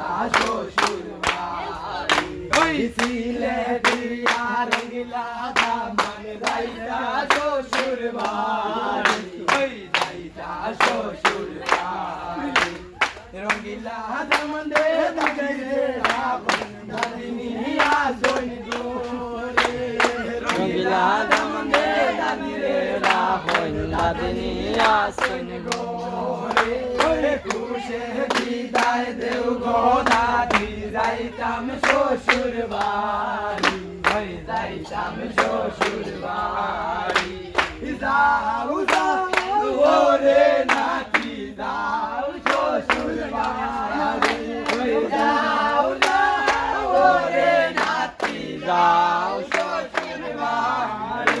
যাইতা শ্বশুর বাড়ি ওই সিলেটিয়া রঙিলা দামান যাইতা শ্বশুর বাড়ি যাইতা শ্বশুর বাড়ি রঙিলা দামান দে দাগে রাবণ দাদিনী গোরে রঙিলা দামান রে দাদিনী আসন গোরে ওরে কুশে বিদায় দেও গো দাদি যাইতাম শ্বশুর বাড়ি। ওই যাইতাম শ্বশুর বাড়ি। যাও যাও, ওরে নাতি, যাও শ্বশুর বাড়ি। ওই যাও যাও, ওরে নাতি, যাও শ্বশুর বাড়ি।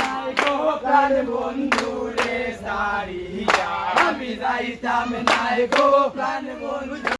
প্রাণ বন্ধুরে সারিয়া আমি যাইতাম নাই গো প্রাণ বন্ধু